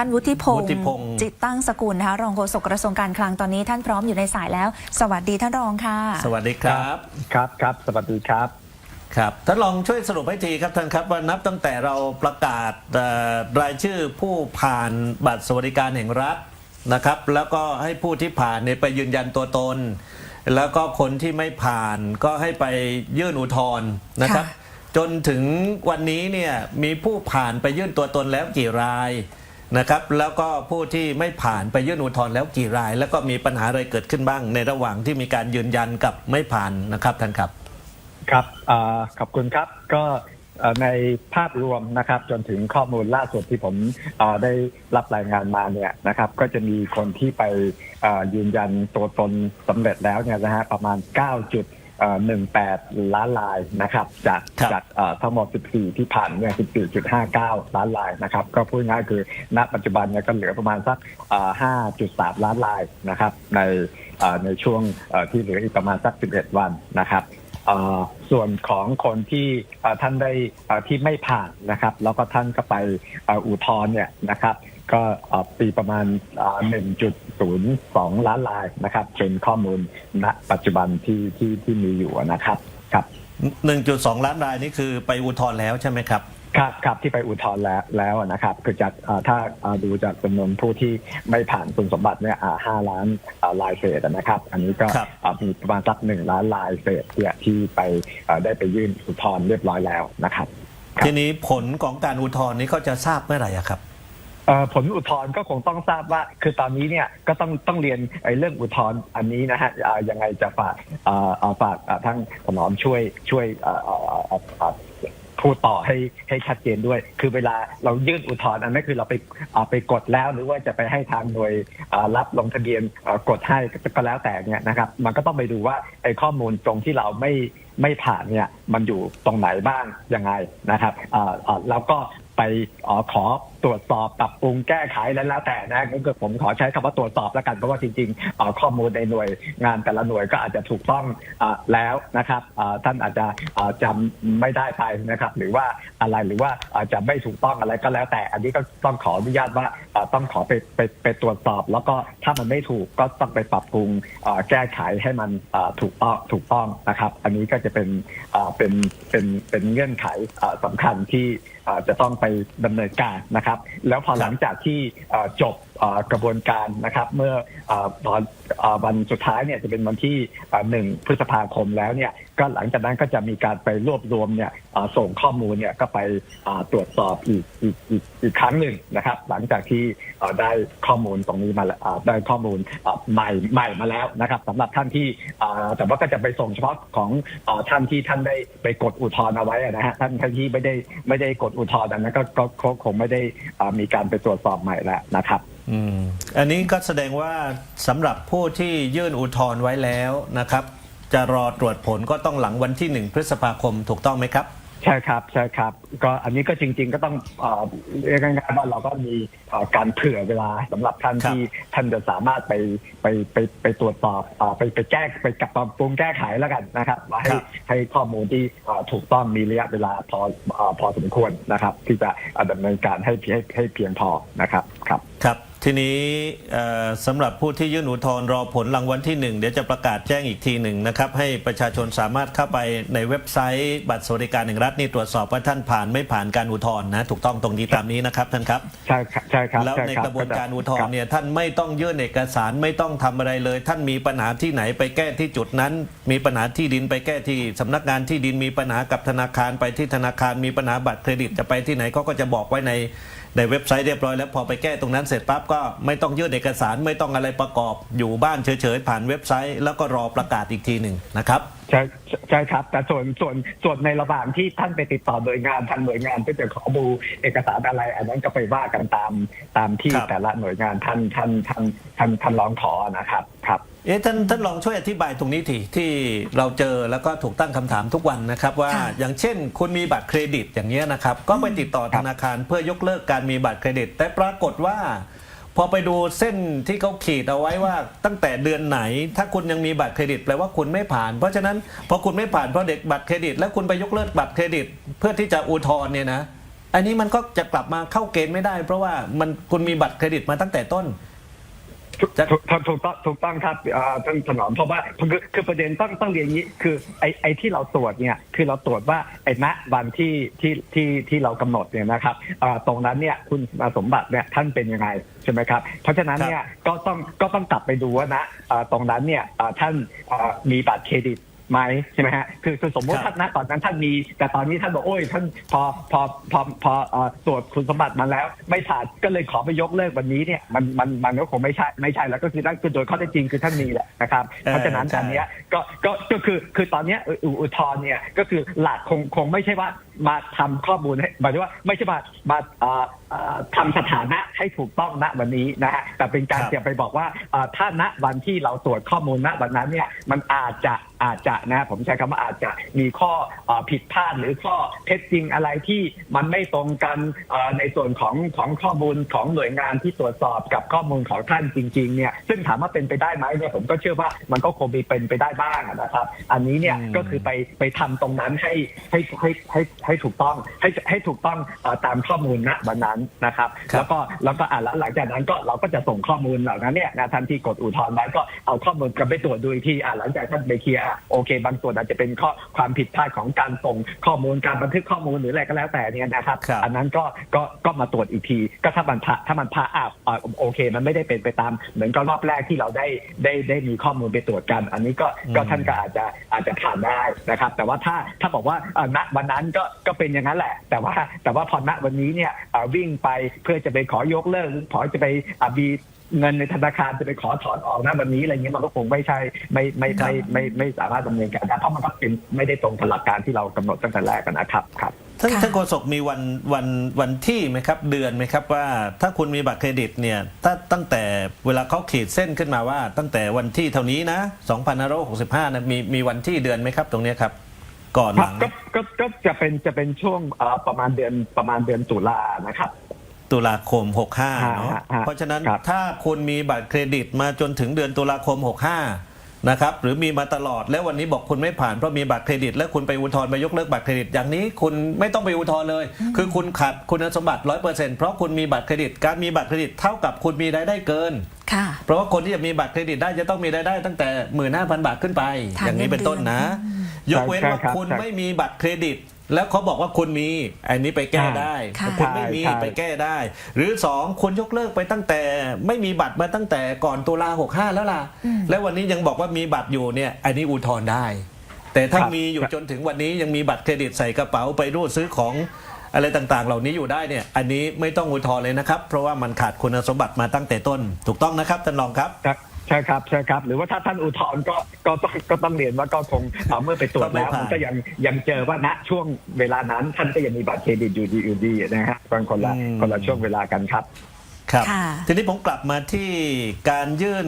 ท่านวุฒิพงวุฒิพงษ์จิตตั้งสกุลนะคะรองโฆษกกระทรวงการคลังตอนนี้ท่านพร้อมอยู่ในสายแล้ว สวัสดีท่านรองค่ะ สวัสดีครับ ครับครับสวัสดีครับ ครับท่านลองช่วยสรุปให้ทีครับท่านครับว่านับตั้งแต่เราประกาศเอ่อรายชื่อผู้ผ่านบัตรสวัสดิการแห่งรัฐนะครับ แล้วก็ให้ผู้ที่ผ่านเนี่ยไปยืนยันตัวตน แล้วก็คนที่ไม่ผ่านก็ให้ไปยื่นอุทธรณ์นะครับ ค่ะ จนถึงวันนี้เนี่ยมีผู้ผ่านไปยื่นตัวตนแล้วกี่ราย นะครับแล้วก็ผู้ที่ไม่ผ่านไปยื่นอุทธรณ์แล้วกี่ราย แล้วก็มีปัญหาอะไรเกิดขึ้นบ้าง ในระหว่างที่มีการยืนยันกับไม่ผ่านนะครับท่านครับครับอขอบคุณครับก็ในภาพรวมนะครับจนถึงข้อมูลล่าสุดที่ผมได้รับรายงานมาเนี่ยนะครับ ก็จะมีคนที่ไปยืนยันตัวตนสำเร็จแล้วเนี่ยนะฮะประมาณ 9 จุด 18 ล้านลายนะครับ จากครับจากเอ่อทั้งหมด 14 ที่ผ่านเนี่ย 14.59 ล้านลายนะครับ ก็พูดง่ายๆคือ ณ ปัจจุบันเนี่ยก็เหลือประมาณสักอ่า5.3 ล้านลายนะครับ ในอ่าในช่วงเอ่อที่เหลืออีกประมาณสัก 11 วันนะครับเอ่อส่วนของคนที่เอ่อท่านได้เอ่อที่ไม่ผ่านนะครับ แล้วก็ท่านก็ไปเอ่ออุทธรณ์เนี่ยนะครับ ก็เอ่อปีประมาณเอ่อ1.02 ล้านลายนะครับ เป็นข้อมูลณปัจจุบันที่ที่ที่มีอยู่นะครับครับ 1.2 ล้านรายนี่คือไปอุทธรณ์แล้วใช่ไหมครับ ครับครับที่ไปอุทธรณ์แล้วแล้วนะครับ คือจากเอ่อถ้าเอ่อดูจากจำนวนผู้ที่ไม่ผ่านคุณสมบัติเนี่ยอ่าห้าล้านเอ่อลายเศษนะครับ อันนี้ก็ครับเอ่อมีประมาณสักหนึ่งล้านลายเศษเนี่ยที่ไปเอ่อได้ไปยื่นอุทธรณ์เรียบร้อยแล้วนะครับครับทีนี้ผลของการอุทธรณ์นี้เขาจะทราบเมื่อไหร่อะครับเอ่อ ผลอุทธรณ์ก็คงต้องทราบว่า คือตอนนี้เนี่ยก็ต้องต้องเรียนไอ้เรื่องอุทธรณ์อันนี้นะฮะยังไงจะฝากฝากอ่าทั้งถนอมช่วยช่วยพูดต่อให้ให้ชัดเจนด้วย คือเวลาเรายื่นอุทธรณ์อันนั้นคือเราไปไปกดแล้วหรือว่าจะไปให้ทางหน่วยรับลงทะเบียนกดให้ก็แล้วแต่เนี่ยนะครับ มันก็ต้องไปดูว่าไอ้ข้อมูลตรงที่เราไม่ไม่ผ่านเนี่ยมันอยู่ตรงไหนบ้างยังไงนะครับแล้วก็ไปอขอตรวจสอบปรับปรุงแก้ไขแล้วแล้วแต่นะก็คือผมขอใช้คำว่าตรวจสอบแล้วกันเพราะว่าจริงๆข้อมูลในหน่วยงานแต่ละหน่วยก็อาจจะถูกต้องอแล้วนะครับท่านอาจจะอ่าจำไม่ได้ไปนะครับ หรือว่าอะไรหรือว่าอาจจะไม่ถูกต้องอะไรก็แล้วแต่ อันนี้ก็ต้องขออนุญาตว่าต้องขอไปไปไปตรวจสอบ แล้วก็ถ้ามันไม่ถูกก็ต้องไปปรับปรุงแก้ไขให้มันถูกต้องถูกต้องนะครับ อันนี้ก็จะเป็นเป็นเป็นเป็นเงื่อนไขอ่าสำคัญที่จะต้องไปดำเนินการนะครับแล้วพอหลังจากที่จบ กระบวนการนะครับ เมื่ออตอนอวันสุดท้ายเนี่ยจะเป็นวันที่หนึ่งพฤษภาคมแล้วเนี่ยก็หลังจากนั้นก็จะมีการไปรวบรวมเนี่ยส่งข้อมูลเนี่ยก็ไปตรวจสอบอีกอีกอีกอีกครั้งหนึ่งนะครับ หลังจากที่ได้ข้อมูลตรงนี้มาแล้วได้ข้อมูลใหม่ใหม่มาแล้วนะครับสำหรับท่านที่แต่ว่าก็จะไปส่งเฉพาะของอท่านที่ท่านได้ไปกดอุทธรณ์เอาไว้นะฮะท่านท่านที่ไม่ได้ไม่ได้กดอุทธรณ์นั้นก็คงไม่ได้มีการไปตรวจสอบใหม่แล้วนะครับอืมอันนี้ก็แสดงว่าสำหรับผู้ที่ยื่นอุทธรณ์ไว้แล้วนะครับ จะรอตรวจผลก็ต้องหลังวันที่หนึ่งพฤษภาคมถูกต้องไหมครับ ใช่ครับใช่ครับก็อันนี้ก็จริง ๆ ก็ต้องเอ่อเรียกง่ายๆว่าเราก็มีเอ่อการเผื่อเวลาสำหรับท่านครับ ที่ท่านจะสามารถไปไปไปไปตรวจสอบเอ่อไปไปแก้ไปกลับปรับปรุงแก้ไขแล้วกันนะครับว่าให้ให้ข้อมูลที่เอ่อถูกต้องมีระยะเวลาพอเอ่อพอสมควรนะครับ ที่จะเอ่อดำเนินการให้ให้ให้เพียงพอนะครับครับ ครับ ทีนี้เอ่อสำหรับผู้ที่ยื่นอุทธรณ์รอผลรางวัลที่หนึ่งเดี๋ยวจะประกาศแจ้งอีกทีหนึ่งนะครับ ให้ประชาชนสามารถเข้าไปในเว็บไซต์ บัตรสวัสดิการแห่งรัฐนี่ตรวจสอบว่าท่านผ่านไม่ผ่านการอุทธรณ์นะ ถูกต้องตรงนี้ตามนี้นะครับท่านครับใช่ครับใช่ครับแล้วช่ในคบกระบวนการอุทธรคณ์เนี่ยท่านไม่ต้องยื่นเอกสารไม่ต้องทำอะไรเลย ท่านมีปัญหาที่ไหนไปแก้ที่จุดนั้น มีปัญหาที่ดินไปแก้ที่สำนักงานที่ดินมีปัญหากับธนาคารไปที่ธนาคารมีปัญหาบัตรเครดิตจะไปที่ไหนเขาก็จะบอกไว้ในในเว็บไซต์เรียบร้อยแล้วพอไปแก้ตรงนั้นเสร็จปั๊บก็ไม่ต้องยื่นเอกสารไม่ต้องอะไรประกอบอยู่บ้านเฉยๆผ่านเว็บไซต์ แล้วก็รอประกาศอีกทีหนึ่งนะครับใช่ใช่ใช่ครับ แต่ส่วนส่วนส่วนในระหว่างที่ท่านไปติดต่อหน่วยงานทางหน่วยงานเพื่อจะขอดูเอกสารอะไร อันนั้นก็ไปว่ากันตามตามที่ครับแต่ละหน่วยงานท่านท่านท่านท่านท่านร้องขอนะครับครับเอ๊ะท่านท่านลองช่วยอธิบายตรงนี้ทีที่เราเจอแล้วก็ถูกตั้งคำถามทุกวันนะครับ ว่าค่ะอย่างเช่น คุณมีบัตรเครดิตอย่างเงี้ยนะครับ ก็ไปติดต่อครัธบนาคารเพื่อยกเลิกการมีบัตรเครดิต แต่ปรากฏว่าพ อไปดูเส้นที่เขาขีดเอาไว้ว่าตั้งแต่เดือนไหน ถ้าคุณยังมีบัตรเครดิตแปลว่าคุณไม่ผ่าน เพราะฉะนั้นพอคุณไม่ผ่านเพราะเด็กบัตรเครดิต แล้วคุณไปยกเลิกบัตรเครดิต เพื่อที่จะอุทธรณ์เนี่ยนะอันนี้มันก็จะกลับมาเข้าเกณฑ์ไม่ได้ เพราะว่ามันคุณมีบัตรเครดิตมาตั้งแต่ต้น จะถูกถูกถูกต้องถูกต้องครับอ่าท่านถนอมเพราะว่าคือคือประเด็นต้องต้องเรียนอย่างนี้ คือไอไอที่เราตรวจเนี่ยคือเราตรวจว่าไอ้ณวันที่ที่ที่ที่เรากำหนดเนี่ยนะครับอ่าตรงนั้นเนี่ยคุณสมบัติเนี่ยท่านเป็นยังไงใช่ไหมครับ เพราะฉะนั้นเนี่ยก็ต้องก็ต้องกลับไปดูว่านะอ่าตรงนั้นเนี่ยอ่าท่านอ่ามีบัตรเครดิต ไหมใช่ไหมฮะคือคือสมมติครับท่านณตอนนั้นท่านมี แต่ตอนนี้ท่านบอกโอ้ยท่านพอพอพอพอเอ่อตรวจคุณสมบัติมาแล้ว ไม่ผ่านก็เลยขอไปยกเลิกวันนี้เนี่ยมันมันมันก็คงไม่ใช่ไม่ใช่แล้วก็คือนั่นคือโดยข้อเท็จจริงคือท่านมีแหละนะครับเออเพราะฉะนั้นใช่อันเนี้ยก็ก็ก็คือคือตอนเนี้ยอุอุอุทธรณ์เนี่ยก็คือหลักคงคงไม่ใช่ว่า มาทำข้อมูลให้หมายถึงว่าไม่ใช่มามาเอ่อเอ่อทำสถานะให้ถูกต้องณวันนี้นะฮะแต่เป็นการครับเสียไปบอกว่าเอ่อถ้าณวันที่เราตรวจข้อมูลณวันนั้นเนี่ยมันอาจจะอาจจะนะผมใช้คำว่าอาจจะมีข้อเอ่อผิดพลาดหรือข้อเท็จจริงอะไรที่มันไม่ตรงกันเอ่อในส่วนของของข้อมูลของหน่วยงานที่ตรวจสอบกับข้อมูลของท่านจริงๆเนี่ยซึ่งถามว่าเป็นไปได้ไหมเนี่ยผมก็เชื่อว่ามันก็คงมีเป็นไปได้บ้างนะครับ อันนี้เนี่ยอืมก็คือไปไปทำตรงนั้นให้ให้ให้ให้ให้ถูกต้องให้ให้ถูกต้องเอ่อตามข้อมูลณวันนั้นนะครับครับแล้วก็แล้วก็อ่าแล้วหลังจากนั้นก็เราก็จะส่งข้อมูลเหล่านั้นเนี่ยนะทันทีกดอุทธรณ์ไว้ก็เอาข้อมูลกลับไปตรวจดูอีกทีอ่าหลังจากท่านไปเคลียร์อะโอเค บางส่วนอาจจะเป็นข้อความผิดพลาดของการส่งข้อมูลการบันทึกข้อมูลหรืออะไรก็แล้วแต่เนี่ยนะครับครับอันนั้นก็ก็ก็มาตรวจอีกที ก็ถ้ามันพะถ้ามันพะอ้าวอ่าโอเค มันไม่ได้เป็นไปตามเหมือนกับรอบแรกที่เราได้ได้ได้มีข้อมูลไปตรวจกัน อันนี้ก็ก็ท่านก็อาจจะอาจจะผ่านได้นะครับ แต่ว่าถ้าถ้าบอกว่าเอ่อณวันนั้นก็ก็เป็นอย่างนั้นแหละ แต่ว่าแต่ว่าพอณวันนี้เนี่ยเอ่อวิ่งไปเพื่อจะไปขอยกเลิกหรือขอจะไปอะมีเงินในธนาคารจะไปขอถอนออกนะวันนี้อะไรเงี้ยมันก็คงไม่ใช่ไม่ไม่ไม่ไม่ไม่ไม่สามารถดำเนินการได้เพราะมันก็เป็นไม่ได้ตรงกับหลักการที่เรากำหนดตั้งแต่แรกกันนะครับครับท่านค่ะท่านโฆษกมีวันวันวันที่ไหมครับ เดือนไหมครับว่าถ้าคุณมีบัตรเครดิตเนี่ยถ้าตั้งแต่เวลาเขาขีดเส้นขึ้นมาว่าตั้งแต่วันที่เท่านี้นะ2565นะมีมีวันที่เดือนไหมครับตรงเนี้ยครับ ก่อนหครัลับงก็ก็ก็จะเป็นจะเป็นช่วงเอ่อประมาณเดือนประมาณเดือนตุลานะครับ ตุลาคม 65 เนาะ ฮะฮะเพราะฉะนั้นครับ ถ้าคุณมีบัตรเครดิตมาจนถึงเดือนตุลาคม 65 นะครับ หรือมีมาตลอดแล้ววันนี้บอกคุณไม่ผ่านเพราะมีบัตรเครดิต แล้วคุณไปอุทธรณ์ไปยกเลิกบัตรเครดิต อย่างนี้คุณไม่ต้องไปอุทธรณ์เลย คือคุณขาดคุณสมบัติ 100%เพราะคุณมีบัตรเครดิต การมีบัตรเครดิตเท่ากับคุณมีรายได้เกิน ค่ะ เพราะว่าคนที่จะมีบัตรเครดิตได้จะต้องมีรายได้ตั้งแต่หมื่นห้าพันบาทขึ้นไปฐานอย่างนี้เป็นต้นนะ เงินเดือน ยกเว้นว่าใช่ครับคุณใช่ไม่มีบัตรเครดิต แล้วเขาบอกว่าคุณมีอันนี้ไปแก้ได้ค่ะคุณไม่มีใช่ไปแก้ได้ หรือสองคุณยกเลิกไปตั้งแต่ไม่มีบัตรมาตั้งแต่ก่อนตุลาหกห้าแล้วล่ะอืมแล้ววันนี้ยังบอกว่ามีบัตรอยู่เนี่ยอันนี้อุทธรณ์ได้ แต่ถ้าครับมีอยู่จนถึงวันนี้ยังมีบัตรเครดิตใส่กระเป๋าไปรูดซื้อของอะไรต่างๆ เหล่านี้อยู่ได้เนี่ย อันนี้ไม่ต้องอุทธรณ์เลยนะครับ เพราะว่ามันขาดคุณสมบัติมาตั้งแต่ต้น ถูกต้องนะครับท่านรองครับครับ ใช่ครับใช่ครับ หรือว่าถ้าท่านอุทธรณ์ก็ก็ต้องก็ต้องเรียนว่าก็คงเอ่อเมื่อไปตรวจแล้วก็ไม่ผ่านมันก็ยังยังเจอว่าณช่วงเวลานั้น ท่านก็ยังมีบัตรเครดิตอยู่ดีอยู่ดีนะฮะบางคนละคนละช่วงเวลากันครับ ครับค่ะทีนี้ผมกลับมาที่การยื่น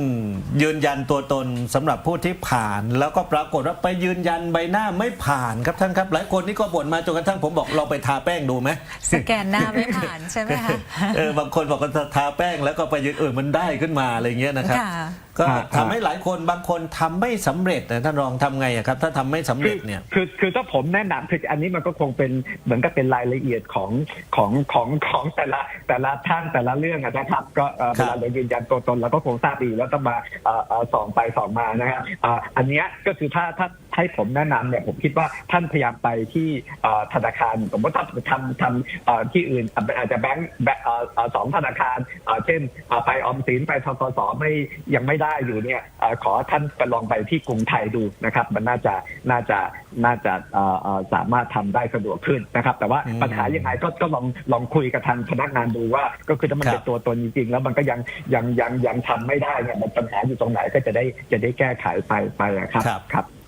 ยืนยันตัวตนสำหรับผู้ที่ผ่าน แล้วก็ปรากฏว่าไปยืนยันใบหน้าไม่ผ่านครับท่านครับ หลายคนนี่ก็บ่นมาจนกระทั่งผมบอกเราไปทาแป้งดูไหมสแกนหน้าไม่ผ่านใช่ไหมคะเออบางคนบอกว่าทาแป้งแล้วก็ไปยืนเออมันได้ขึ้นมาอะไรเงี้ยนะครับค่ะก็ฮะทำให้หลายคนบางคนทำไม่สำเร็จนะท่านรองทำไงอะครับ ถ้าทำไม่สำคืเร็อจเนี่ยคือคือถ้าผมแนะนำคืออันนี้มันก็คงเป็นเหมือนกับเป็นรายละเอียดของของของของแต่ละแต่ละท่านแต่ละเรื่องอะนะครับ ก็เอ่อครัเวบลาเรายืนยันตัวตนเราก็คงทราบดีแล้วต้องมาเอ่อเอ่อส่องไปส่องมานะครับอ่าอันเนี้ยก็คือถ้าถ้า ให้ผมแนะนำเนี่ยผมคิดว่าท่านพยายามไปที่เอ่อธนาคารสมมติถ้าทำทำเอ่อที่อื่นอะอาจจะแบงค์แบงค์เอ่อเอ่อสองธนาคารเอ่อเช่นเอ่อไปออมสินไปทกสไม่ยังไม่ได้อยู่เนี่ยเอ่อขอท่านไปลองไปที่กรุงไทยดูนะครับ มันน่าจะน่าจะน่าจะเอ่อเอ่อสามารถทำได้สะดวกขึ้นนะครับ แต่ว่าอืมปัญหายังไงก็ก็ลองลองคุยกับทางพนักงานดูว่า ก็คือถ้ามันครับเป็นตัวตนจริงๆ แล้วมันก็ยังยังยังยังทำไม่ได้เนี่ยมันปัญหาอยู่ตรงไหนก็จะได้จะได้แก้ไขไปไปอะครับครับครับอ่า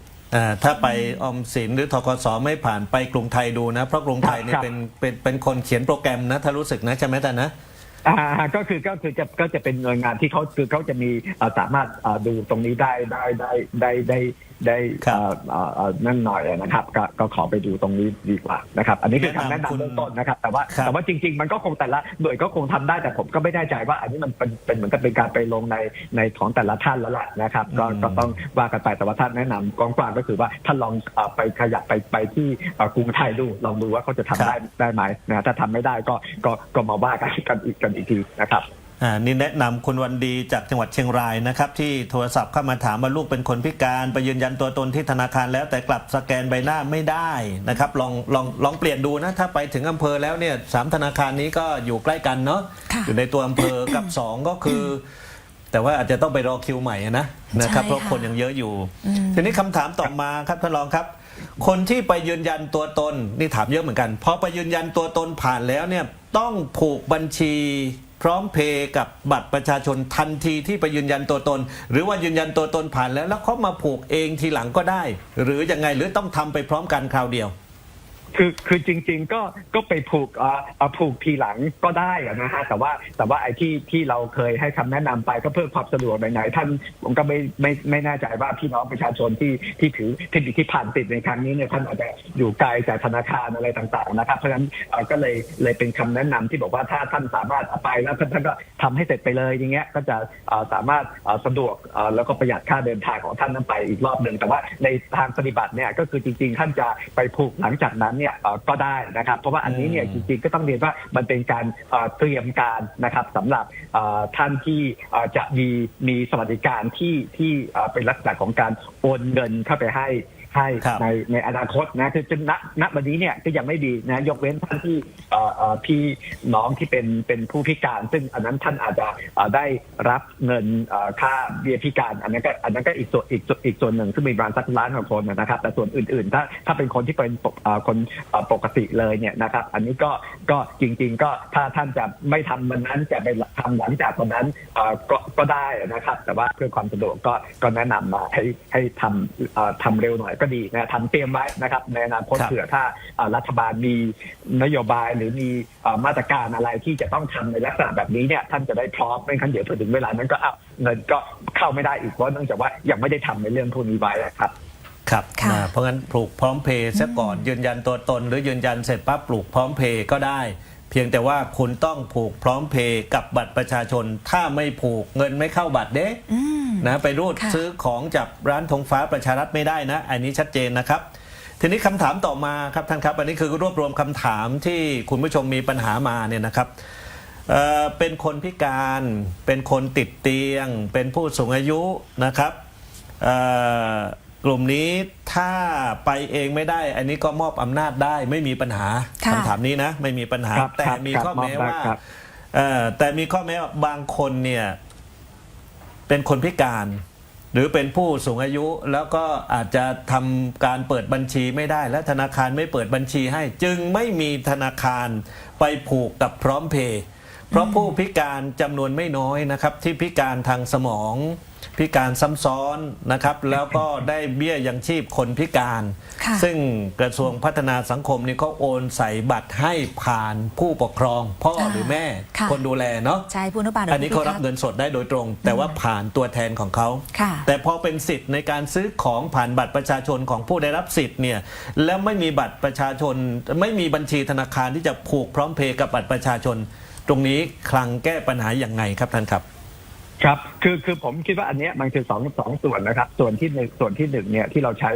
ถ้าไปออมสินหรือทกสไม่ผ่านไปกรุงไทยดูนะ เพราะกรุงไทยเนี่ยครับเป็นเป็นเป็นคนเขียนโปรแกรมนะ ถ้ารู้สึกนะใช่ไหมท่านนะอ่าก็คือก็คือจะก็จะเป็นหน่วยงานที่เขาคือเขาจะมีเอ่อสามารถเอ่อดูตรงนี้ได้ได้ได้ได้ได้ ได้ครับเอ่อเอ่อเอ่อนั่นหน่อยนะครับก็ก็ขอไปดูตรงนี้ดีกว่านะครับ อันนี้คือคำแนะแนะนำคุณนำเบื้องต้นนะครับ แต่ว่าครับแต่ว่าจริง ๆ มันก็คงแต่ละหน่วยก็คงทำได้แต่ผมก็ไม่แน่ใจว่า อันนี้มันเป็นเป็นเหมือนกับเป็นการไปลงในในของแต่ละท่านแล้วแหละนะครับก็ก็ต้องว่ากันไปแต่ว่าท่านแนะนำกองกลางก็คือว่าท่านลองเอ่อไปขยับไปไปที่เอ่อกรุงไทยดูลองดูว่าเขาจะทำได้ได้ไหมนะถ้าทำไม่ได้ก็ก็ก็มาว่ากันกันอีกกันอีกทีนะครับอ่า นี่แนะนำคุณวันดีจากจังหวัดเชียงรายนะครับ ที่โทรศัพท์เข้ามาถามว่าลูกเป็นคนพิการไปยืนยันตัวตนที่ธนาคารแล้วแต่กลับสแกนใบหน้าไม่ได้นะครับลองลองลองเปลี่ยนดูนะ ถ้าไปถึงอำเภอแล้วเนี่ยสามธนาคารนี้ก็อยู่ใกล้กันเนาะค่ะอยู่ในตัวอำเภอกับสองก็คือ แต่ว่าอาจจะต้องไปรอคิวใหม่นะนะครับใช่เพราะค่ะคนยังเยอะอยู่อืมทีนี้คำถามต่อมาครับท่านรองครับ คนที่ไปยืนยันตัวตนนี่ถามเยอะเหมือนกันพอไปยืนยันตัวตนผ่านแล้วเนี่ยต้องผูกบัญชี พร้อมเพย์กับบัตรประชาชนทันทีที่ไปยืนยันตัวตน หรือว่ายืนยันตัวตนผ่านแล้วแล้วเขามาผูกเองทีหลังก็ได้ หรือยังไงหรือต้องทำไปพร้อมกันคราวเดียว คือคือจริง ๆ ก็ก็ไปผูกอ่อเอ่อผูกทีหลังก็ได้อะนะฮะแต่ว่าแต่ว่าไอ้ที่ที่เราเคยให้คำแนะนำไปก็เพื่อความสะดวกไหนๆท่านผมก็ไม่ไม่ไม่แน่ใจว่าพี่น้องประชาชนที่ที่ถือที่ที่ผ่านติดในครั้งนี้เนี่ยท่านอาจจะอยู่ไกลจากธนาคารอะไรต่างๆนะครับ เพราะฉะนั้นเอ่อก็เลยเลยเป็นคำแนะนำที่บอกว่าถ้าท่านสามารถเอาไปแล้วท่านท่านก็ทำให้เสร็จไปเลยอย่างเงี้ยก็จะเอ่อสามารถเอ่อสะดวกเอ่อแล้วก็ประหยัดค่าเดินทางของท่านนั้นไปอีกรอบหนึ่งแต่ว่าในทางปฏิบัติเนี่ยก็คือจริง ๆ ท่านจะไปผูกหลังจากนั้นเนี่ยเอ่อก็ได้นะครับ เพราะว่าอันนี้เนี่ยอืจมริงๆก็ต้องเรียนว่ามันเป็นการเอ่อเตรียมการนะครับสำหรับเอ่อท่านที่เอ่อจะมีมีสวัสดิการที่ที่เอ่อเป็นลักษณะของการโอนเงินเข้าไปให้ ให้ครับในในอนาคตนะคือจนณณวันนี้เนี่ยก็ยังไม่ดีนะยกเว้นท่านที่เอ่อเอ่อพี่น้องที่เป็นเป็นผู้พิการ ซึ่งอันนั้นท่านอาจจะเอ่อได้รับเงินเอ่อค่าเบี้ยพิการ อันนั้นก็อันนั้นก็อีกส่วนอีกส่วนอีกส่วนหนึ่งซึ่งมีประมาณสักล้านกว่าคนนะครับ แต่ส่วนอื่นๆ ถ้าถ้าเป็นคนที่เป็นปกเอ่อคนเอ่อปกติเลยเนี่ยนะครับ อันนี้ก็ก็จริง ๆ ก็ถ้าท่านจะไม่ทำวันนั้นจะไปทำหลังจากวันนั้นเอ่อก็ก็ได้นะครับ แต่ว่าเพื่อความสะดวกก็ก็แนะนำมาให้ให้ทำเอ่อทำเร็วหน่อยก็ดีนะทำเตรียมไว้นะครับ ในอนาคตครับเผื่อถ้าเอ่อรัฐบาลมีนโยบายหรือมีเอ่อมาตรการอะไรที่จะต้องทำในลักษณะแบบนี้เนี่ยท่านจะได้พร้อมไม่งั้นเดี๋ยวพอถึงเวลานั้นก็อ้าวเงินก็เข้าไม่ได้อีกเพราะเนื่องจากว่ายังไม่ได้ทำในเรื่องพวกนี้ไว้อะครับครับค่ะนะเพราะงั้นปลูกพร้อมเพย์ซะก่อนยืนยันตัวตน หรือยืนยันเสร็จปั๊บปลูกพร้อมเพย์ก็ได้เพียงแต่ว่าคุณต้องผูกพร้อมเพย์กับบัตรประชาชน ถ้าไม่ผูกเงินไม่เข้าบัตรเด้อืมนะไปรูดค่ะซื้อของจากร้านธงฟ้าประชารัฐไม่ได้นะ อันนี้ชัดเจนนะครับ ทีนี้คำถามต่อมาครับท่านครับ อันนี้คือรวบรวมคำถามที่คุณผู้ชมมีปัญหามาเนี่ยนะครับเอ่อเป็นคนพิการ เป็นคนติดเตียง เป็นผู้สูงอายุนะครับเอ่อ กลุ่มนี้ถ้าไปเองไม่ได้ อันนี้ก็มอบอำนาจได้ไม่มีปัญหาค่ะ คำถามนี้นะ ไม่มีปัญหา ครับแต่ครับมีครับข้อแม้มอบได้ว่าครับเอ่อแต่มีข้อแม้ว่าบางคนเนี่ยเป็นคนพิการ หรือเป็นผู้สูงอายุแล้วก็อาจจะทำการเปิดบัญชีไม่ได้ และธนาคารไม่เปิดบัญชีให้ จึงไม่มีธนาคารไปผูกกับพร้อมเพย์เพราะผู้พิการจำนวนไม่น้อยนะครับ ที่พิการทางสมอง พิการซ้ำซ้อนนะครับแล้วก็ได้เบี้ยยังชีพคนพิการ ค่ะ ซึ่งกระทรวงพัฒนาสังคมนี่เขาโอนใส่บัตรให้ผ่านผู้ปกครอง พ่อหรือแม่ค่ะ คนดูแลเนาะ ใช่ผู้อนุบาลหอันนี้เขารับผู้พิเงินสดได้โดยตรง แต่ว่าผ่านตัวแทนของเขา ค่ะแต่พอเป็นสิทธิ์ในการซื้อของผ่านบัตรประชาชนของผู้ได้รับสิทธิ์เนี่ยแล้วไม่มีบัตรประชาชน ไม่มีบัญชีธนาคารที่จะผูกพร้อมเพย์กับบัตรประชาชน ตรงนี้คลังแก้ปัญหาอย่างไงครับท่านครับ ครับคือคือผมคิดว่าอันเนี้ยมันคือสองสองส่วนนะครับ ส่วนที่หนึ่งส่วนที่หนึ่งเนี่ยที่เราใช้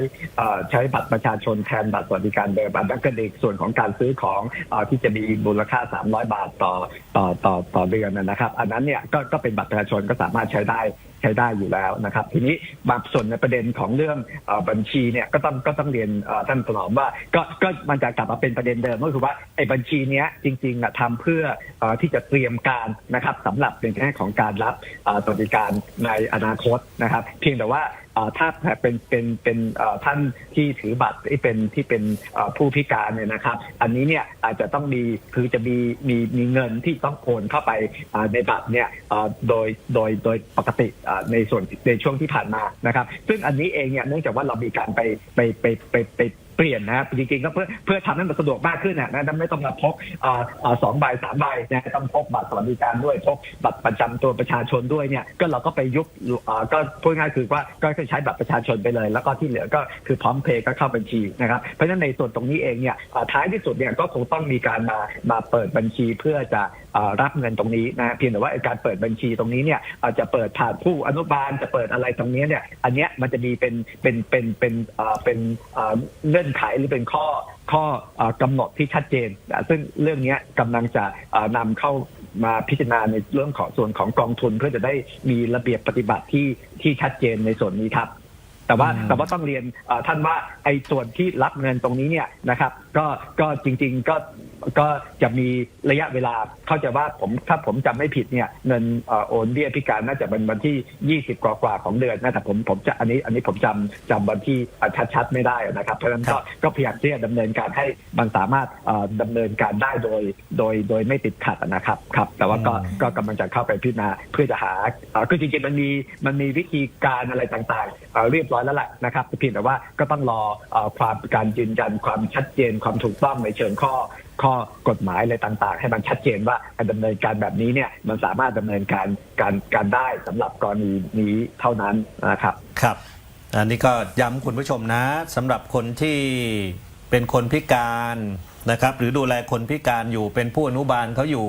ใช้บัตรประชาชนแทนบัตรสวัสดิการเดิมบัตรนักเด็กส่วนของการซื้อของอที่จะมีมูลค่า 300 บาทต่อต่อต่อต่อเดือนนะครับ อันนั้นเนี่ยก็ก็เป็นบัตรประชาชนก็สามารถใช้ได้ ใช้ได้อยู่แล้วนะครับ ทีนี้บางส่วนในประเด็นของเรื่องอบัญชีเนี่ยก็ต้องก็ต้องเรียนท่านถนอมว่าก็ก็มันจะกลับมาเป็นประเด็นเดิมก็คือว่าไอ้บัญชีเนี้ยจริงๆนะทำเพื่ออที่จะเตรียมการนะครับสำหรับในแง่ของการรับสวัสดิการในอนาคตนะครับ เพียงแต่ว่า ถ้าเป็นเป็นเป็นท่านที่ถือบัตรที่เป็นที่เป็นผู้พิการเนี่ยนะครับ อันนี้เนี่ยอาจจะต้องมีคือจะมีมีมีเงินที่ต้องโอนเข้าไปในบัตรเนี่ยโดยโดยโดยปกติในส่วนในช่วงที่ผ่านมานะครับ ซึ่งอันนี้เองเนี่ยเนื่องจากว่าเรามีการไปไปไปไปไป เปลี่ยนนะจริงๆก็เพื่อเพื่อทำให้มันสะดวกมากขึ้นนะนะไม่ต้องมาพกสองใบสามใบนะต้องพกบัตรสวัสดิการด้วยพกบัตรประจำตัวประชาชนด้วยเนี่ยก็เราก็ไปยุบก็พูดง่ายๆคือว่าก็ใช้บัตรประชาชนไปเลย แล้วก็ที่เหลือก็คือพร้อมเพย์ก็เข้าบัญชีนะครับเพราะฉะนั้นในส่วนตรงนี้เองเนี่ยท้ายที่สุดเนี่ยก็คงต้องมีการมามาเปิดบัญชีเพื่อจะรับเงินตรงนี้นะเพียงแต่ว่าการเปิดบัญชีตรงนี้เนี่ยอาจจะเปิดผ่านผู้อนุบาลจะเปิดอะไรตรงนี้เนี่ยอันเนี้ยมันจะมีเป็นเป็นเป็นเป็นเป็นเงื่อนไขหรือเป็นข้อข้ออ่ากำหนดที่ชัดเจนนะซึ่งเรื่องเนี้ยกำลังจะอ่านำเข้ามาพิจารณาในเรื่องของส่วนของกองทุนเพื่อจะได้มีระเบียบปฏิบัติที่ที่ชัดเจนในส่วนนี้ครับ แต่ว่าอืมแต่ว่าต้องเรียนเอ่อท่านว่าไอ้ส่วนที่รับเงินตรงนี้เนี่ยนะครับ ก็ก็จริง ๆก็ก็จะมีระยะเวลาเข้าใจว่าผมถ้าผมจำไม่ผิดเนี่ยเงินเอ่อโอนเบี้ยพิการน่าจะเป็นวันที่ 20 กว่ากว่าๆของเดือนนะแต่ผมผมจะอันนี้อันนี้ผมจำจำวันที่เอ่อชัดๆไม่ได้นะครับ เพราะฉะนั้นครัก็บก็พยายามที่จะดำเนินการให้มันสามารถเอ่อดำเนินการได้โดยโดยโดยไม่ติดขัดนะครับครับแต่ว่าก็อืมก็กำลังจะเข้าไปพิจารณาเพื่อจะหาเอ่อคือจริงๆมันมีมันมีวิธีการอะไรต่างๆเอ่อเรียบร้อยแล้วแหละนะครับเพียงแต่ว่าก็ต้องรออความการยืนยันความชัดเจนความถูกต้องในเชิงข้อข้อกฎหมายอะไรต่างๆ ให้มันชัดเจนว่าการดำเนินการแบบนี้เนี่ยมันสามารถดำเนินการการการได้สำหรับกรณีนี้เท่านั้นนะครับครับ อันนี้ก็ย้ำคุณผู้ชมนะสำหรับคนที่เป็นคนพิการนะครับ หรือดูแลคนพิการอยู่เป็นผู้อนุบาลเขาอยู่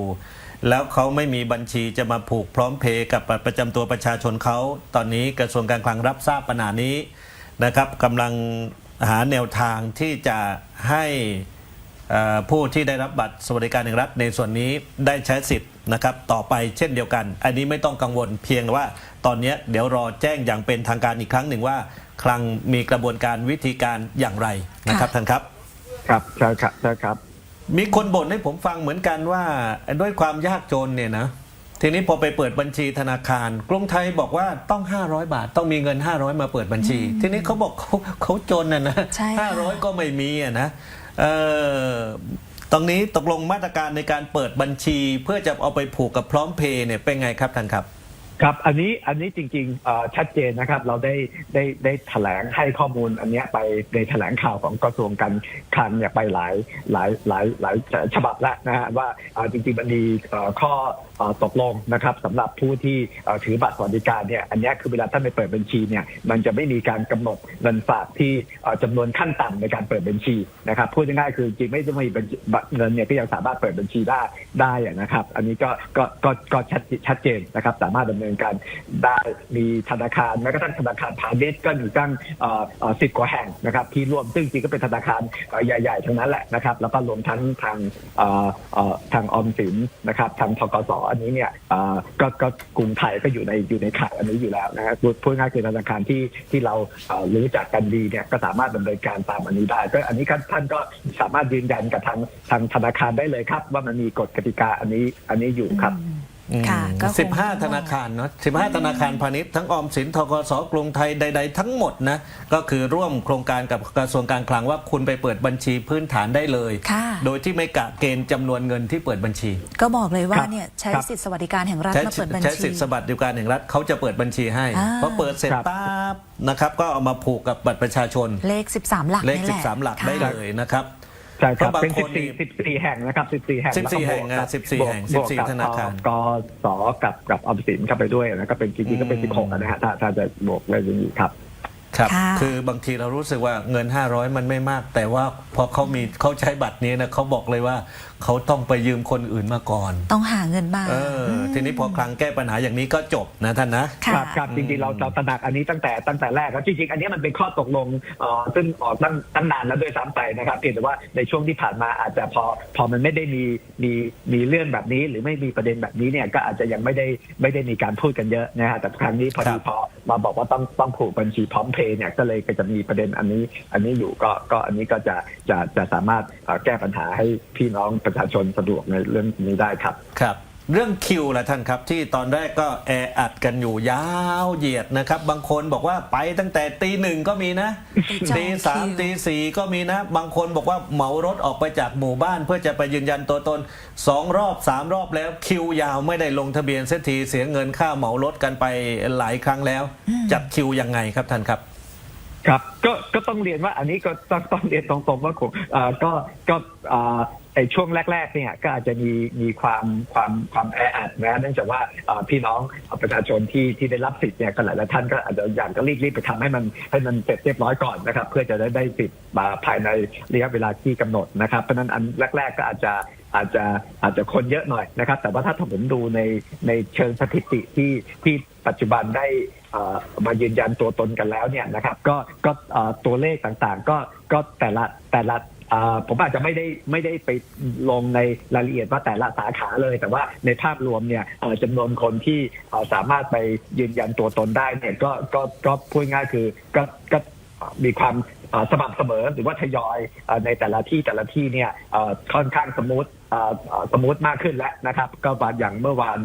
แล้วเขาไม่มีบัญชีจะมาผูกพร้อมเพย์กับบัตรประจำตัวประชาชนเขา ตอนนี้กระทรวงการคลังรับทราบปัญหานี้นะครับกำลังหาแนวทางที่จะให้เอ่อผู้ที่ได้รับบัตรสวัสดิการแห่งรัฐในส่วนนี้ได้ใช้สิทธิ์นะครับต่อไปเช่นเดียวกัน อันนี้ไม่ต้องกังวลเพียงว่า ตอนนี้เดี๋ยวรอแจ้งอย่างเป็นทางการอีกครั้งหนึ่งว่า คลังมีกระบวนการวิธีการอย่างไรนะครับค่ะท่านครับ ครับใช่ครับใช่ครับ มีคนบ่นให้ผมฟังเหมือนกันว่าด้วยความยากจนเนี่ยนะ ทีนี้พอไปเปิดบัญชีธนาคารกรุงไทยบอกว่าต้อง 500 บาท ต้องมีเงิน 500 มาเปิดบัญชี ทีนี้เขาบอกเขาเขาจนนะนะใช่ค่ะห้าร้อยก็ไม่มีอะนะเออตรงนี้ตกลงมาตรการในการเปิดบัญชี เพื่อจะเอาไปผูกกับพร้อมเพย์เนี่ยเป็นไงครับท่านครับ ครับ อันนี้อันนี้จริงๆชัดเจนนะครับ เราได้ได้ได้แถลงให้ข้อมูลอันเนี้ยไปในแถลงข่าวของกระทรวงการคลังเนี่ยไปหลายหลายหลายหลายฉบับแล้วนะฮะว่าจริงๆมันมีข้อ ตกลงนะครับสำหรับผู้ที่ถือบัตรสวัสดิการเนี่ยอันนี้คือเวลาท่านไปเปิดบัญชีเนี่ยมันจะไม่มีการกำหนดเงินฝากที่เอ่อจำนวนขั้นต่ำในการเปิดบัญชีนะครับพูดง่ายๆคือจริงไม่ต้องมีเงินเนี่ยก็ยังสามารถเปิดบัญชีได้ได้นะครับ อันนี้ก็ก็ก็ก็ชัดชัดเจนนะครับ สามารถดำเนินการได้มีธนาคารแม้กระทั่งธนาคารพาณิชย์ก็มีตั้งสิบกว่าแห่งนะครับ ที่ร่วมซึ่งจริงก็เป็นธนาคารใหญ่ๆทั้งนั้นแหละนะครับ แล้วก็รวมทั้งทางทางออมสินนะครับทางทกสอันนี้เนี่ยก็ก็กรุงไทยก็อยู่ในอยู่ในข่ายอันนี้อยู่แล้วนะครับพูดง่ายคือธนาคารที่ที่เรารู้จักกันดีเนี่ยก็สามารถดำเนินการตามอันนี้ได้ ก็อันนี้ท่านก็สามารถยืนยันกับทางทางธนาคารได้เลยครับ ว่ามันมีกฎกติกาอันนี้อันนี้อยู่ครับ ค่ะก็คง สิบห้าธนาคารเนาะสิบห้าธนาคารพาณิชย์ทั้งออมสินทกสกรุงไทยใด ๆ ทั้งหมดนะก็คือร่วมโครงการกับกระทรวงการคลังว่าคุณไปเปิดบัญชีพื้นฐานได้เลย ค่ะ โดยที่ไม่กะเกณฑ์จำนวนเงินที่เปิดบัญชี ก็บอกเลยว่าครับเนี่ยใช้ครับ สิทธิสวัสดิการแห่งรัฐใช้มาเปิดบัญใช้ชี สิทธิสวัสดิการแห่งรัฐเขาจะเปิดบัญชีให้อ่า พอเปิดเสร็จครับ ปั๊บนะครับก็เอามาผูกกับบัตรประชาชน เลข 13 หลักเลข นี่แหละ13 หลักค่ะได้เลยนะครับ ใช่ครับ เพราะบางเป็นคสินบสี่สิบสี่แห่งนะครับสิบสี่แห่ง14แล้วก็บวกแห่งอะกับ14บวกแห่งบวก14กับธนาคาร กสกับกับออมสินเข้าไปด้วยนะก็เป็นจริงๆก็เป็นอืมสิบหกนะฮะถ้าถ้าจะบวกอะไรอย่างนี้ครับ ครับ ค่ะ คือบางทีเรารู้สึกว่าเงิน 500 มันไม่มาก แต่ว่าพอเขามีเขาใช้บัตรนี้นะเขาบอกเลยว่า เขาต้องไปยืมคนอื่นมาก่อนต้องหาเงินมาเอออมทีนี้พอคลังแก้ปัญหาอย่างนี้ก็จบนะท่านนะค่ะครับครับจริงๆเราเราตระหนักอันนี้ตั้งแต่ตั้งแต่แรกแล้วจริงๆอันนี้มันเป็นข้อตกลงเอ่อซึ่งออกตั้งตั้งนานแล้วด้วยซ้ำไปนะครับเพียงแต่ว่าในช่วงที่ผ่านมาอาจจะพอพอมันไม่ได้มีมีมีเรื่องแบบนี้ หรือไม่มีประเด็นแบบนี้เนี่ยก็อาจจะยังไม่ได้ไม่ได้มีการพูดกันเยอะนะฮะแต่ครั้งนี้พอครัดีบพอมาบอกว่าต้องต้องผูกบัญชีพร้อมเพย์เนี่ยก็เลยก็จะมีประเด็นอันนี้ อันนี้อยู่ก็ก็อันนี้ก็จะจะจะสามารถเอ่อแก้ปัญหาให้พี่น้องประชาชนสะดวกในเรื่องนี้ได้ครับครับ เรื่องคิวล่ะท่านครับ ที่ตอนแรกก็แออัดกันอยู่ยาวเหยียดนะครับ บางคนบอกว่าไปตั้งแต่ตีหนึ่งก็มีนะไปจองตีสามคิวตีสี่ก็มีนะ บางคนบอกว่าเหมารถออกไปจากหมู่บ้าน เพื่อจะไปยืนยันตัวตนสองรอบสามรอบแล้วคิวยาวไม่ได้ลงทะเบียนเสียทีเสียเงินค่าเหมารถกันไปหลายครั้งแล้ว จัดคิวยังไงครับท่านครับครับก็ก็ต้องเรียนว่าอันนี้ก็ต้องต้องเรียนตรงๆว่าผมเอ่อก็ก็เอ่อไอช่วงแรกๆเนี่ยก็อาจจะมีมีความความความแออัดนะเนื่องจากว่าพี่น้องประชาชนที่ที่ได้รับสิทธิ์เนี่ยก็หลายท่านก็อาจจะอยากจะรีบรีบไปทำให้มันให้มันเสร็จเรียบร้อยก่อนนะครับ เพื่อจะได้ได้สิทธิ์มาภายในระยะเวลาที่กำหนดนะครับ เพราะนั้นอันแรก ๆ ก็อาจจะอาจจะอาจจะคนเยอะหน่อยนะครับ แต่ว่าถ้าผมดูในในเชิงสถิติที่ที่ปัจจุบันได้เอ่อมายืนยันตัวตนกันแล้วเนี่ยนะครับ ก็ก็เอ่อตัวเลขต่างๆ ก็ก็แต่ละแต่ละ ผมอาจจะไม่ได้ไม่ได้ไปลงในรายละเอียดว่าแต่ละสาขาเลย แต่ว่าในภาพรวมเนี่ยจำนวนคนที่สามารถไปยืนยันตัวตนได้เนี่ยก็ก็ก็พูดง่ายคือก็ก็มีความสม่ำเสมอหรือว่าทยอยในแต่ละที่แต่ละที่เนี่ยค่อนข้างสมูท สมูทมากขึ้นแล้วนะครับ ก็วันอย่างเมื่อวาน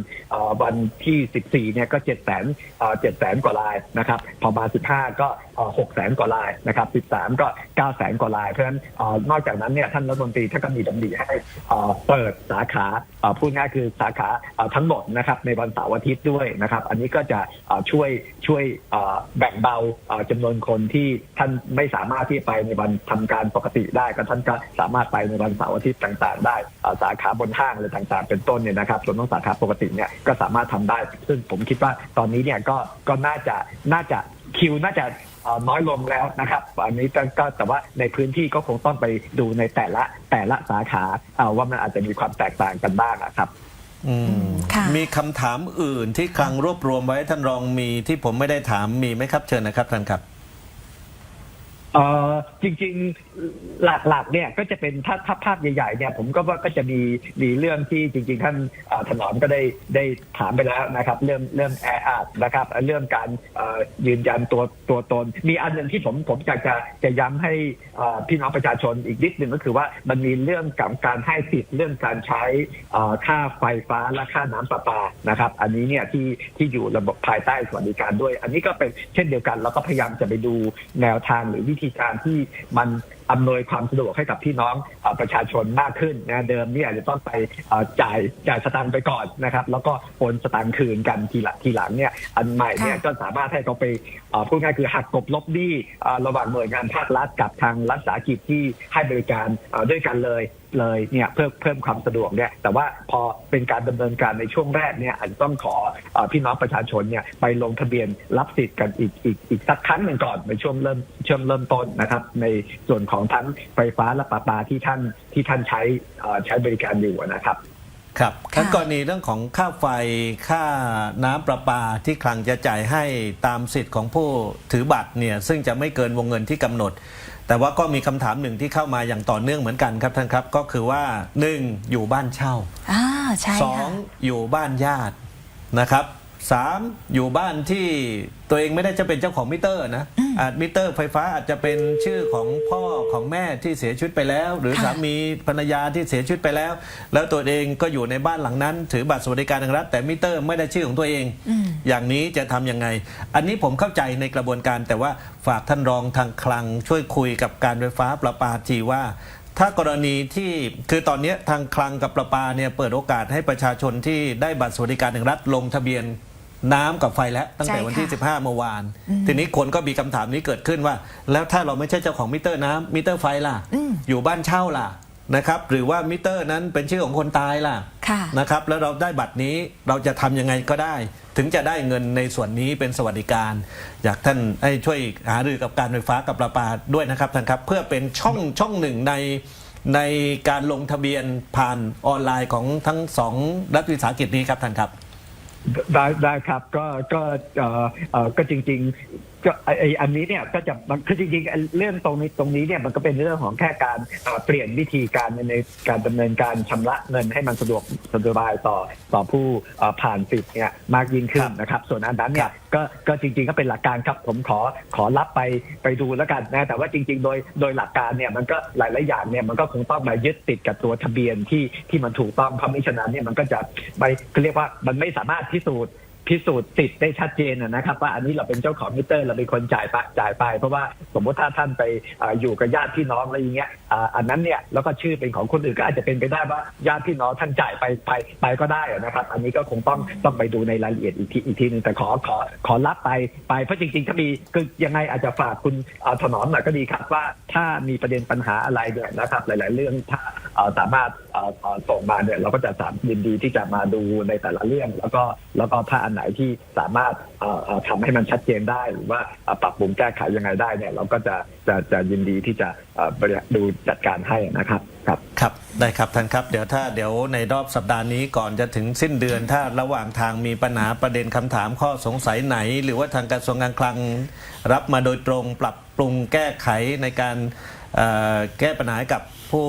วันที่ 14 เนี่ยก็7 0 0 0 0 0 7แสนกว่าลายนะครับ พอมา 15 ก็6แสนกว่าลายนะครับ 13 ก็ 9 แสนกว่าลาย เพราะฉะนั้นนอกจากนั้นเนี่ยท่านรัฐมนตรีท่านก็มีดำริให้เปิดสาขาพูดง่ายคือสาขาทั้งหมดนะครับในวันเสาร์อาทิตย์ด้วยนะครับ อันนี้ก็จะช่วยช่วยแบ่งเบาเอ่อจำนวนคนที่ท่านไม่สามารถที่ไปในวันทำการปกติได้ก็ท่านก็สามารถไปในวันเสาร์อาทิตย์ต่าง ๆ ได้สาขาบนห้างอะไรต่างๆ เป็นต้นเนี่ยนะครับส่วนต้องสาขาปกติเนี่ยก็สามารถทำได้ ซึ่งผมคิดว่าตอนนี้เนี่ยก็ก็น่าจะน่าจะคิวน่าจะเอ่อน้อยลงแล้วนะครับ อันนี้ก็ก็แต่ว่าในพื้นที่ก็คงต้องไปดูในแต่ละแต่ละสาขาเอ่อว่ามันอาจจะมีความแตกต่างกันบ้างอะครับอืมค่ะมีคำถามอื่นที่คลังรวบรวมไว้ท่านรองมีที่ผมไม่ได้ถามมีไหมครับเชิญนะครับท่านครับ เอ่อจริงๆหลักๆเนี่ยก็จะเป็นถ้าถ้าภาพใหญ่ๆเนี่ยผมก็ว่าก็จะมีมีเรื่องที่จริง ๆ ท่านเอ่อถนอมก็ได้ได้ถามไปแล้วนะครับ เรื่องเรื่องแออัดนะครับเรื่องการเอ่อยืนยันตัวตัวตน มีอันหนึ่งที่ผมผมอยากจะจะย้ำให้เอ่อพี่น้องประชาชนอีกนิดหนึ่งก็คือว่ามันมีเรื่องกับการให้สิทธิ์เรื่องการใช้เอ่อค่าไฟฟ้าและค่าน้ำประปานะครับ อันนี้เนี่ยที่ที่อยู่ระบบภายใต้สวัสดิการด้วย อันนี้ก็เป็นเช่นเดียวกันเราก็พยายามจะไปดูแนวทางหรือวิธีการที่มันอำนวยความสะดวกให้กับพี่น้องเออประชาชนมากขึ้นนะเดิมเนี่ยอาจจะต้องไปเอ่อจ่ายจ่ายสตางค์ไปก่อนนะครับแล้วก็โอนสตางค์คืนกันทีหลังทีหลังเนี่ยอันใหม่เนี่ยค่ะก็สามารถให้เขาไปเอ่อพูดง่ายคือหักกบลบหนี้เอ่อระหว่างหน่วยงานภาครัฐกับทางรัฐวิสาหกิจที่ให้บริการเอ่อด้วยกันเลยเลยเนี่ยเพิ่มเพิ่มความสะดวกเนี่ยแต่ว่าพอเป็นการดำเนินการในช่วงแรกเนี่ยอาจจะต้องขอเอ่อพี่น้องประชาชนเนี่ยไปลงทะเบียนรับสิทธิ์กันอีกอีกอีกสักครั้งหนึ่งก่อนในช่วงเริ่มช่วงเริ่มต้นนะครับ ในส่วนของทั้งไฟฟ้าและประปาที่ท่านที่ท่านใช้เอ่อใช้บริการอยู่นะครับครับค่ะทั้งกรณีเรื่องของค่าไฟค่าน้ำประปาที่คลังจะจ่ายให้ตามสิทธิ์ของผู้ถือบัตรเนี่ยซึ่งจะไม่เกินวงเงินที่กำหนด แต่ว่าก็มีคำถามหนึ่งที่เข้ามาอย่างต่อเนื่องเหมือนกันครับท่านครับก็คือว่า 1. อยู่บ้านเช่าอ่าใช่สอค่ะงอยู่บ้านญาตินะครับ สามอยู่บ้านที่ตัวเองไม่ได้จะเป็นเจ้าของมิเตอร์นะอาจมิเตอร์ไฟฟ้าอาจจะเป็นชื่อของพ่อของแม่ที่เสียชีวิตไปแล้ว หรือค่ะสามีภรรยาที่เสียชีวิตไปแล้ว แล้วตัวเองก็อยู่ในบ้านหลังนั้น ถือบัตรสวัสดิการแห่งรัฐแต่มิเตอร์ไม่ได้ชื่อของตัวเองอืมอย่างนี้จะทำยังไง อันนี้ผมเข้าใจในกระบวนการ แต่ว่าฝากท่านรองทางคลังช่วยคุยกับการไฟฟ้าประปาทีว่าถ้ากรณีที่คือตอนนี้ทางคลังกับประปาเนี่ยเปิดโอกาสให้ประชาชนที่ได้บัตรสวัสดิการแห่งรัฐลงทะเบียน น้ำกับไฟแล้วตั้งแต่วันที่ ใช่ค่ะ15 เมื่อวาน ทีนี้คนก็มีคำถามนี้เกิดขึ้นว่า แล้วถ้าเราไม่ใช่เจ้าของมิเตอร์น้ำมิเตอร์ไฟล่ะอืมอยู่บ้านเช่าล่ะนะครับ หรือว่ามิเตอร์นั้นเป็นชื่อของคนตายล่ะค่ะ นะครับ แล้วเราได้บัตรนี้เราจะทำยังไงก็ได้ ถึงจะได้เงินในส่วนนี้เป็นสวัสดิการ อยากท่านให้ช่วยหารือกับการไฟฟ้ากับประปาด้วยนะครับท่านครับ เพื่อเป็นช่องช่องหนึ่งใน ในการลงทะเบียนผ่านออนไลน์ของทั้งสองรัฐวิสาหกิจนี้ครับท่านครับ ได้ได้ครับก็ก็เอ่อเอ่อก็จริง ๆ ก็ไอไอ้อันนี้เนี่ยก็จะมันคือจริงๆไอ้เรื่องตรงนี้ตรงนี้เนี่ยมันก็เป็นเรื่องของแค่การเอ่อเปลี่ยนวิธีการในในการดำเนินการชำระเงินให้มันสะดวกสะดวกสบายต่อต่อผู้เอ่อผ่านสิทธิ์เนี่ยมากยิ่งขึ้นนะครับ ส่วนอันนั้นเนี่ย ก็ก็จริงๆก็เป็นหลักการครับ ผมขอขอรับไปไปดูแล้วกันนะแต่ว่าจริง ๆ โดยโดยหลักการเนี่ยมันก็หลายๆอย่างเนี่ยมันก็คงต้องมายึดติดกับตัวทะเบียนที่ที่มันถูกต้องเพราะมิฉะนั้นเนี่ยมันก็จะไปเรียกว่ามันไม่สามารถพิสูจน์ พิสูจน์สิทธิ์ได้ชัดเจนนะครับ ว่าอันนี้เราเป็นเจ้าของมิเตอร์เราเป็นคนจ่ายไปจ่ายไป เพราะว่าสมมติถ้าท่านไปออยู่กับญาติพี่น้องอะไรอย่างเงี้ยอันนั้นเนี่ยแล้วก็ชื่อเป็นของคนอื่นก็อาจจะเป็นไปได้ว่าญาติพี่น้องท่านจ่ายไปไปไปก็ได้นะครับ อันนี้ก็คงต้องต้องไปดูในรายละเอียดอีกทีอีกทีหนึ่งแต่ขอขอขอรับไปไปเพราะจริงๆถ้ามีคือยังไงอาจจะฝากคุณถนอมหน่อยก็ดีครับว่าถ้ามีประเด็นปัญหาอะไรเนี่ยนะครับ หลาย ๆ เรื่องถ้า สามารถส่งมาเนี่ยเราก็จะสามยินดีที่จะมาดูในแต่ละเรื่อง แล้วก็แล้วก็ถ้าอันไหนที่สามารถเอ่อเอ่อทำให้มันชัดเจนได้ หรือว่าปรับปรุงแก้ไขยังไงได้เนี่ยเราก็จะจะจะยินดีที่จะดูจัดการให้นะครับครับครับได้ครับท่านครับเดี๋ยวถ้าเดี๋ยวในรอบสัปดาห์นี้ก่อนจะถึงสิ้นเดือน ถ้าระหว่างทางมีปัญหาประเด็นคำถามข้อสงสัยไหน หรือว่าทางกระทรวงการคลัง รับมาโดยตรงปรับปรุงแก้ไขในการแก้ปัญหากับผู้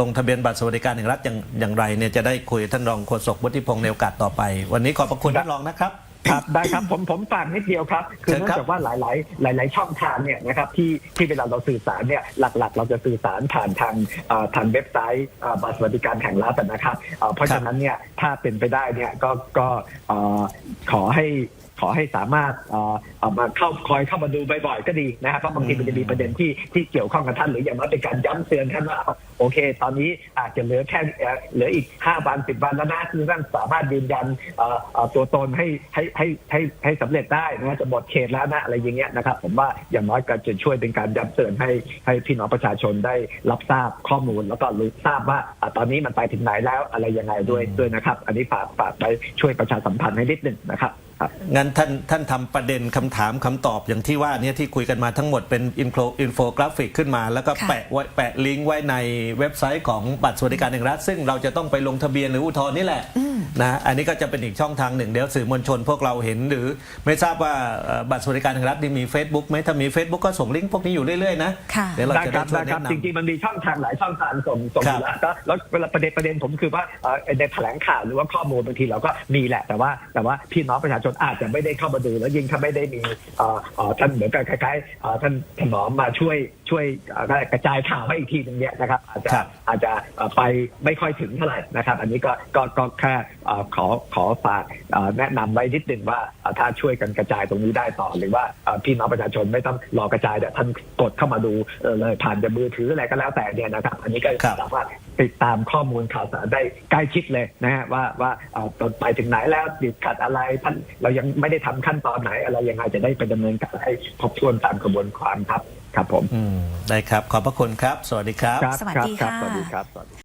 ลงทะเบียนบัตรสวัสดิการแห่งรัฐอย่างอย่างไรเนี่ยจะได้คุยท่านรองโฆษกวุฒิพงศ์ในโอกาสต่อไป วันนี้ขอบพระคุณท่านรองนะครับ ครับได้ครับผมผมฝากนิดเดียวครับ คือเนื่องจากว่าหลาย ๆ หลาย ๆ ช่องทางเนี่ยนะครับที่ที่เวลาเราสื่อสารเนี่ยหลัก ๆ เราจะสื่อสารผ่านทางอ่อทางเว็บไซต์อ่อบัตรสวัสดิการแห่งรัฐนะครับเอ่อเพราะฉะนั้นเนี่ยถ้าเป็นไปได้เนี่ยก็ก็อ่อขอให้ ขอให้สามารถมาเข้าคอยเข้ามาดูบ่อยๆก็ดีนะครับเพราะบางทีมันจะมีประเด็นที่ที่เกี่ยวข้องกับท่านหรืออย่างน้อยเป็นการย้ำเตือนท่านว่าโอเค ตอนนี้อาจจะเหลือแค่เหลืออีก 5 วัน10วันแล้วนะคือท่านสามารถยืนยันตัวตนให้ให้ให้ให้ให้สำเร็จได้นะจะหมดเขตแล้วนะอะไรอย่างเงี้ยนะครับ ผมว่าอย่างน้อยก็จะช่วยเป็นการย้ำเตือนให้ให้พี่น้องประชาชนได้รับทราบข้อมูล แล้วก็รู้ทราบว่าตอนนี้มันไปถึงไหนแล้วอะไรยังไงด้วยด้วยนะครับ อันนี้ฝากฝากไปช่วยประชาสัมพันธ์ให้นิดหนึ่งนะครับงั้นท่านท่านทำประเด็นคำถามคำตอบอย่างที่ว่าเนี่ยที่คุยกันมาทั้งหมดเป็นอินโฟอินโฟกราฟิกขึ้นมา แล้วก็ค่ะ แปะไว้แปะลิงก์ไว้ในเว็บไซต์ของบัตรสวัสดิการแห่งรัฐ ซึ่งเราจะต้องไปลงทะเบียนหรืออุทธรณ์นี่แหละนะอันนี้ก็จะเป็นอีกช่องทางหนึ่งเดี๋ยวสื่อมวลชนพวกเราเห็นหรือไม่ทราบว่าเอ่อบัตรสวัสดิการแห่งรัฐนี่มี Facebook ไหมถ้ามี Facebook ก็ส่งลิงก์พวกนี้อยู่เรื่อยๆนะค่ะ เดี๋ยวเราได้จะคได้รับช่วได้ยครับแนะจนำ ริงๆมันมีช่องทางหลายช่องทางส่งส่งครับอยู่แล้วก็แล้วเวลาประเด็นประเด็นผมคือว่าเอ่อในแถลงข่าวหรือว่าข้อมูลบางทีเราก็มีแหละแต่ว่าแต่ว่าพี่น้องประชาชนอาจจะไม่ได้เข้ามาดู แล้วยิ่งถ้าไม่ได้มีเอ่อเอ่อท่านเหมือนกับคล้ายๆเอ่อท่านถนอมมาช่วยช่วยเอ่อกระจายข่าวให้อีกทีหนึงเนี่ยนะครับ อาจจะครับอาจจะเอ่อไปไม่ค่อยถึงเท่าไหร่นะครับ อันนี้ก็ก็ก็แค่เอ่อขอขอฝากเอ่อแนะนำไว้นิดหนึ่งว่าเอ่อถ้าช่วยกันกระจายตรงนี้ได้ต่อหรือว่าเอ่อพี่น้องประชาชนไม่ต้องรอกระจายแต่ท่านกดเข้ามาดูเอ่อเลยผ่านจากมือถืออะไรก็แล้วแต่เนี่ยนะครับ อันนี้ก็ครับสามารถ ติดตามข้อมูลข่าวสารได้ใกล้ชิดเลยนะฮะว่าว่าเอ่อตอนไปถึงไหนแล้วติดขัดอะไรท่านเรายังไม่ได้ทำขั้นตอนไหนอะไรยังไงจะได้ไปดำเนินการให้ครบถ้วนตามกระบวนความครับครับผมอืมได้ครับ ขอบพระคุณครับ สวัสดีครับครับสวัสดีครับค่ะสวัสดีครับสวัสดี